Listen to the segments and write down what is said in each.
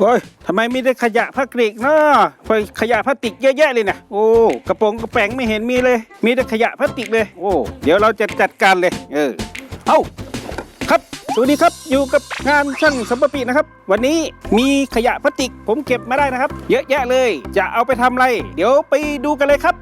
โอ้ยทำไมมีแต่ขยะพลาสติกเนาะพอขยะพลาสติกเยอะแยะเลยนะโอ้กระโปรงกระแป๋งไม่เห็นมีเลย มีแต่ขยะพลาสติกเลย โอ้เดี๋ยวเราจะจัดการเลย เออเอ้าครับสวัสดีครับอยู่กับงานช่างสัมปปีนะครับ วันนี้มีขยะพลาสติกผมเก็บมาได้นะครับ เยอะแยะเลย จะเอาไปทำอะไร เดี๋ยวไปดูกันเลยครับ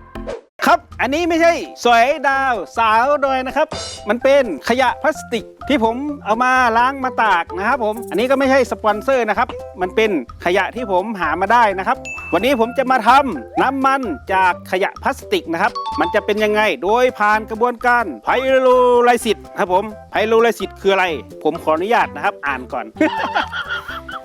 อันนี้ไม่ใช่สวยดาวสาวดอยนะครับ มันเป็นขยะพลาสติกที่ผมเอามาล้างมาตากนะครับผม อันนี้ก็ไม่ใช่สปอนเซอร์นะครับ มันเป็นขยะที่ผมหามาได้นะครับ วันนี้ผมจะมาทำน้ำมันจากขยะพลาสติกนะครับ มันจะเป็นยังไง โดยผ่านกระบวนการไพโรไลซิสครับผม ไพโรไลซิสคืออะไร ผมขออนุญาตนะครับ อ่านก่อน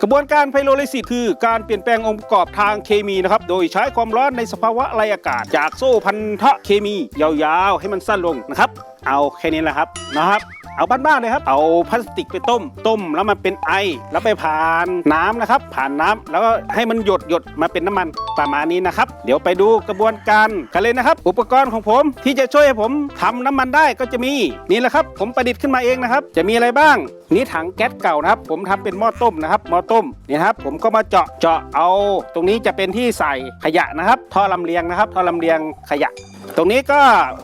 กระบวนการไพโรลิซิสคือการเปลี่ยนแปลงองค์ประกอบทางเคมีนะครับ โดยใช้ความร้อนในสภาวะไรอากาศ จากโซ่พันธะเคมียาวๆ ให้มันสั้นลงนะครับ เอาแค่นี้แหละครับนะครับ เอาบ้านๆเลยครับ เอาพลาสติกไปต้ม ต้มแล้วมันเป็นไอ แล้วไปผ่านน้ำนะครับ ผ่านน้ำแล้วก็ให้มันหยดหยดมาเป็นน้ำมันประมาณนี้นะครับ เดี๋ยวไปดูกระบวนการกันเลยนะครับ อุปกรณ์ของผมที่จะช่วยให้ผมทำน้ำมันได้ก็จะมีนี่แหละครับ ผมประดิษฐ์ขึ้นมาเองนะครับ จะมีอะไรบ้าง นี่ถังแก๊สเก่านะครับ ผมทำเป็นหม้อต้มนะครับหม้อต้มนี่ครับ ผมก็มาเจาะเจาะเอา ตรงนี้จะเป็นที่ใส่ขยะนะครับท่อลำเลียงนะครับท่อลำเลียงขยะ ตรงนี้ก็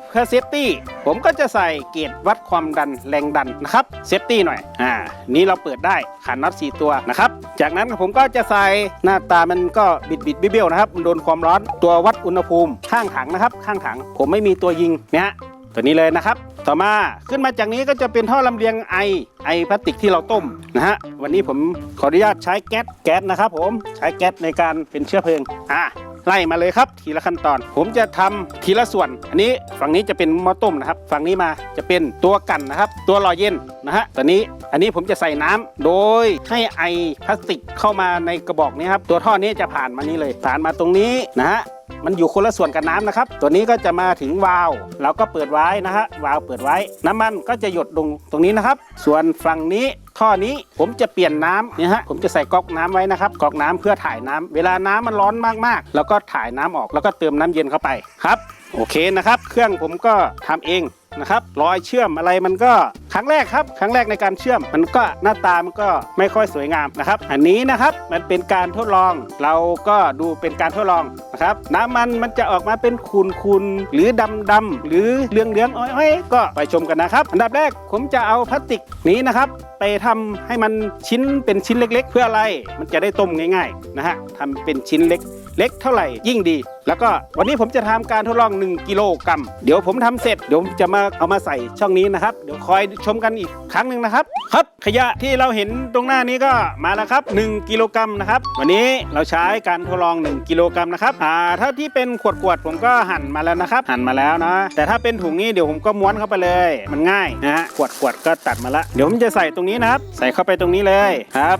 เพื่อเซฟตี้ผมก็จะใส่เกจวัดความดันแรงดันนะครับเซฟตี้หน่อยอ่านี่เราเปิดได้ขันน็อตสี่ตัวนะครับจากนั้นผมก็จะใส่หน้าตามันก็บิดบิดเบี้ยวนะครับมันโดนความร้อนตัววัดอุณหภูมิข้างถังนะครับ ข้างถังผมไม่มีตัวยิงนะฮะตัวนี้เลยนะครับ ต่อมาขึ้นมาจากนี้ก็จะเป็นท่อลำเลียงไอไอพลาสติกที่เราต้มนะฮะวันนี้ผมขออนุญาตใช้แก๊สแก๊สนะครับผมใช้แก๊สในการเป็นเชื้อเพลิงอ่า ไล่มาเลยครับ ทีละขั้นตอน ผมจะทำทีละส่วน อันนี้ฝั่งนี้จะเป็นหม้อต้มนะครับ ฝั่งนี้มาจะเป็นตัวกันนะครับ ตัวหล่อเย็นนะฮะตอนนี้อันนี้ผมจะใส่น้ำโดยให้ไอพลาสติกเข้ามาในกระบอกนี้ครับ ตัวท่อนี้จะผ่านมานี้เลย ผ่านมาตรงนี้นะฮะมันอยู่คนละส่วนกับน้ำนะครับ ตัวนี้ก็จะมาถึงวาล์วเราก็เปิดไว้นะฮะวาล์วเปิดไว้น้ำมันก็จะหยดลงตรงนี้นะครับ ส่วนฝั่งนี้ ท่อนี้ผมจะเปลี่ยนน้ำเนี่ยฮะผมจะใส่ก๊อกน้ำไว้นะครับก๊อกน้ำเพื่อถ่ายน้ำเวลาน้ำมันร้อนมากๆ แล้วก็ถ่ายน้ำออกแล้วก็เติมน้ำเย็นเข้าไปครับ โอเคนะครับ เครื่องผมก็ทำเอง นะครับรอยเชื่อมอะไรมันก็ครั้งแรกครับ ครั้งแรกในการเชื่อม มันก็หน้าตามันก็ไม่ค่อยสวยงามนะครับ อันนี้นะครับมันเป็นการทดลองเราก็ดูเป็นการทดลองนะครับ น้ำมันมันจะออกมาเป็นขุนคุนหรือดำดำหรือเหลืองเหลืองอ้อยๆก็ไปชมกันนะครับ อันดับแรกผมจะเอาพลาสติกนี้นะครับ ไปทำให้มันชิ้นเป็นชิ้นเล็ก ๆ เพื่ออะไรมันจะได้ต้มง่ายๆนะฮะทำเป็นชิ้นเล็ก เล็กเท่าไหร่ยิ่งดี แล้วก็วันนี้ผมจะทำการทดลอง 1 กิโลกรัมเดี๋ยวผมทำเสร็จเดี๋ยวผมจะมาเอามาใส่ช่องนี้นะครับ เดี๋ยวคอยชมกันอีกครั้งหนึ่งนะครับ ครับขยะที่เราเห็นตรงหน้านี้ก็มาแล้วครับ 1 กิโลกรัมนะครับ วันนี้เราใช้การทดลอง 1 กิโลกรัมนะครับอ่าถ้าที่เป็นขวดขวดๆผมก็หั่นมาแล้วนะครับ หั่นมาแล้วนะแต่ถ้าเป็นถุงนี้เดี๋ยวผมก็ม้วนเข้าไปเลย มันง่ายนะฮะขวดขวดๆก็ตัดมาละเดี๋ยวผมจะใส่ตรงนี้นะครับ ใส่เข้าไปตรงนี้เลยครับ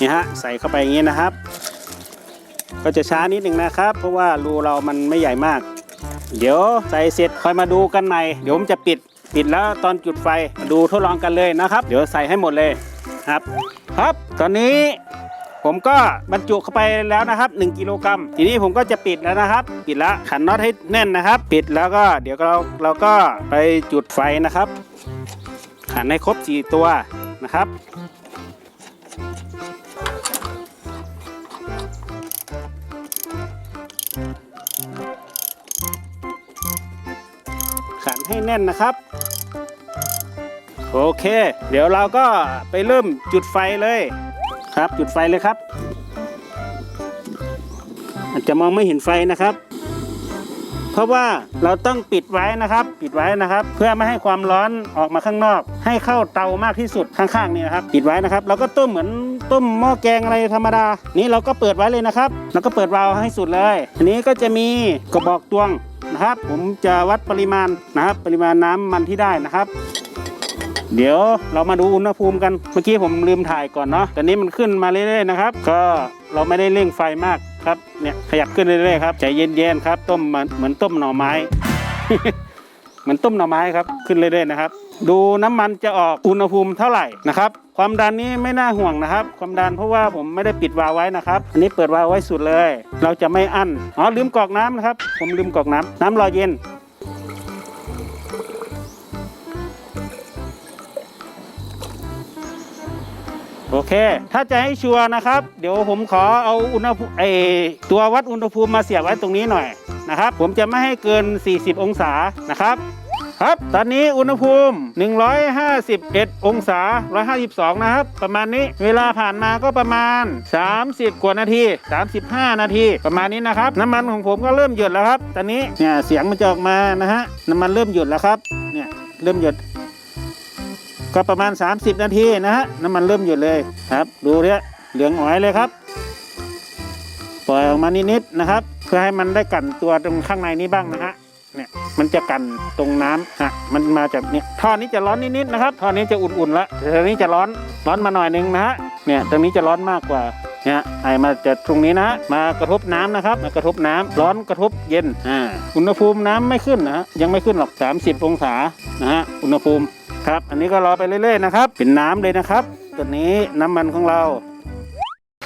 นี่ฮะใส่เข้าไปอย่างนี้นะครับ ก็จะช้านิดหนึ่งนะครับ เพราะว่ารูเรามันไม่ใหญ่มาก เดี๋ยวใส่เสร็จค่อยมาดูกันใหม่ เดี๋ยวผมจะปิดปิดแล้วตอนจุดไฟมาดูทดลองกันเลยนะครับ เดี๋ยวใส่ให้หมดเลยครับ ครับตอนนี้ผมก็บรรจุเข้าไปแล้วนะครับ 1 กิโลกรัมทีนี้ผมก็จะปิดแล้วนะครับ ปิดแล้วขันน็อตให้แน่นนะครับ ปิดแล้วก็เดี๋ยวเราเราก็ไปจุดไฟนะครับ ขันให้ครบ 4 ตัวนะครับ ให้แน่นนะครับ โอเค เดี๋ยวเราก็ไปเริ่มจุดไฟเลยครับ จุดไฟเลยครับ อาจจะมองไม่เห็นไฟนะครับ เพราะว่าเราต้องปิดไว้นะครับ ปิดไว้นะครับ เพื่อไม่ให้ความร้อนออกมาข้างนอก ให้เข้าเตามากที่สุดข้างๆนี่นะครับ ปิดไว้นะครับ เราก็ต้มเหมือนต้มหม้อแกงอะไรธรรมดา นี่เราก็เปิดไว้เลยนะครับ แล้วก็เปิดวาล์วให้สุดเลย อันนี้ก็จะมีกระบอกตวง นะครับ ผมจะวัดปริมาณนะครับ ปริมาณน้ำมันที่ได้นะครับ เดี๋ยวเรามาดูอุณหภูมิกันเมื่อกี้ผมลืมถ่ายก่อนเนาะตอนนี้มันขึ้นมาเรื่อยๆนะครับ ก็เราไม่ได้เร่งไฟมากครับเนี่ยขยับขึ้นเรื่อยๆครับใจเย็นๆครับ ต้มเหมือนเหมือนต้มหน่อไม้เหมือนต้มหน่อไม้ครับขึ้นเรื่อยๆนะครับ ดูน้ำมันจะออกอุณหภูมิเท่าไหร่นะครับ ความดันนี้ไม่น่าห่วงนะครับ ความดันเพราะว่าผมไม่ได้ปิดวาล์วไว้นะครับ อันนี้เปิดวาล์วไว้สุดเลย เราจะไม่อั้นอ๋อลืมกรอกน้ำนะครับ ผมลืมกรอกน้ำน้ำรอเย็นโอโอเค ถ้าจะให้ชัวร์นะครับ เดี๋ยวผมขอเอาอุณหภูมิไอตัววัดอุณหภูมิมาเสียบไว้ตรงนี้หน่อยนะครับ ผมจะไม่ให้เกิน 40 องศานะครับ ครับ ตอนนี้อุณหภูมิ 151 องศา 152 นะครับ ประมาณนี้เวลาผ่านมาก็ประมาณ 30 กว่านาที 35 นาที ประมาณนี้นะครับ น้ำมันของผมก็เริ่มหยดแล้วครับ ตอนนี้เนี่ยเสียงมันจะออกมานะฮะน้ำมันเริ่มหยดแล้วครับเนี่ยเริ่มหยดก็ประมาณ 30 นาทีนะฮะน้ำมันเริ่มหยดเลยครับ ดูเนี่ยเหลืองอ๋อยเลยครับ ปล่อยออกมานิดๆนะครับ เพื่อให้มันได้กั่นตัวตรงข้างในนี้บ้างนะฮะ เนี่ยมันจะกันตรงน้ำฮะมันมาจากเนี่ยท่อนี้จะร้อนนิดๆนะครับท่อนี้จะอุ่นๆละต่ท่อนี้จะร้อนร้อนมาหน่อยนึงนะฮะเนี่ยตรงนี้จะร้อนมากกว่าเนี่ยไอมาจากตรงนี้นะมากระทบน้ำนะครับมากระทบน้ำร้อนกระทบเย็นอ่าอุณหภูมิน้ำไม่ขึ้นนะยังไม่ขึ้นหรอก 30 องศานะฮะอุณหภูมิครับ อันนี้ก็รอไปเรื่อยๆนะครับเป็นน้ำเลยนะครับตัวนี้น้ำมันของเรา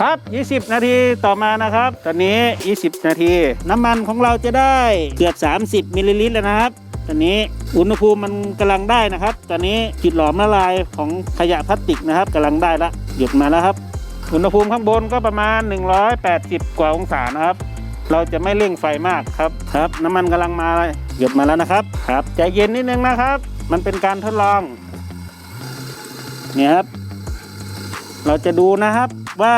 ครับ 20 นาทีต่อมานะครับ ตอนนี้ 20 นาที น้ำมันของเราจะได้เกือบ 30มิลลิลิตรแล้วนะครับตอนนี้อุณหภูมิมันกำลังได้นะครับ ตอนนี้จุดหลอมละลายของขยะพลาสติกนะครับกำลังได้ละหยุดมาแล้วครับ อุณหภูมิข้างบนก็ประมาณ 180 กว่าองศานะครับ เราจะไม่เร่งไฟมากครับครับ น้ำมันกำลังมาหยุดมาแล้วนะครับครับใจเย็นนิดนึงนะครับ มันเป็นการทดลองเนี่ยครับ เราจะดูนะครับว่า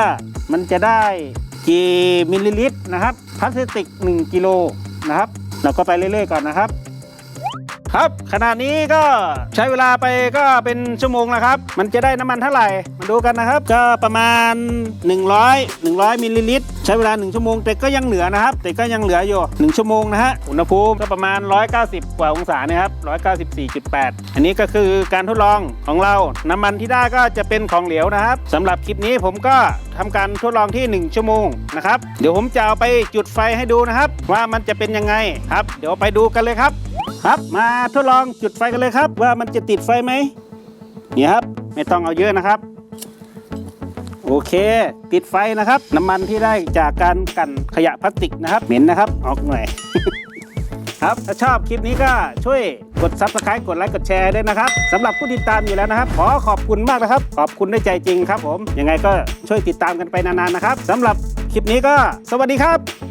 มันจะได้กี่มิลลิลิตรนะครับพลาสติก 1 กิโลนะครับ เราก็ไปเรื่อยๆก่อนนะครับ ครับ ขณะนี้ก็ใช้เวลาไปก็เป็นชั่วโมงแล้วครับ มันจะได้น้ำมันเท่าไหร่ มาดูกันนะครับ ก็ประมาณ 100 100มิลลิลิตร ใช้เวลา 1 ชั่วโมง แต่ก็ยังเหลือนะครับ แต่ก็ยังเหลืออยู่ 1 ชั่วโมงนะฮะ อุณหภูมิก็ประมาณ 190 กว่าองศานะครับ194.8 อันนี้ก็คือการทดลองของเรา น้ำมันที่ได้ก็จะเป็นของเหลวนะครับสำหรับคลิปนี้ผมก็ทำการทดลองที่ 1 ชั่วโมงนะครับ เดี๋ยวผมจะเอาไปจุดไฟให้ดูนะครับ ว่ามันจะเป็นยังไงครับ เดี๋ยวไปดูกันเลยครับ ครับมาทดลองจุดไฟกันเลยครับ ว่ามันจะติดไฟไหมนี่ครับไม่ต้องเอาเยอะนะครับ โอเค ติดไฟนะครับ น้ำมันที่ได้จากการกันขยะพลาสติกนะครับ เหม็นนะครับออกหน่อยครับถ้าชอบคลิปนี้ก็ช่วยกด subscribe กดไลค์กดแชร์ด้วยนะครับสำหรับผู้ติดตามอยู่แล้วนะครับ ขอขอบคุณมากนะครับ ขอบคุณด้วยใจจริงครับผมยังไงก็ช่วยติดตามกันไปนานๆนะครับสำหรับคลิปนี้ก็สวัสดีครับ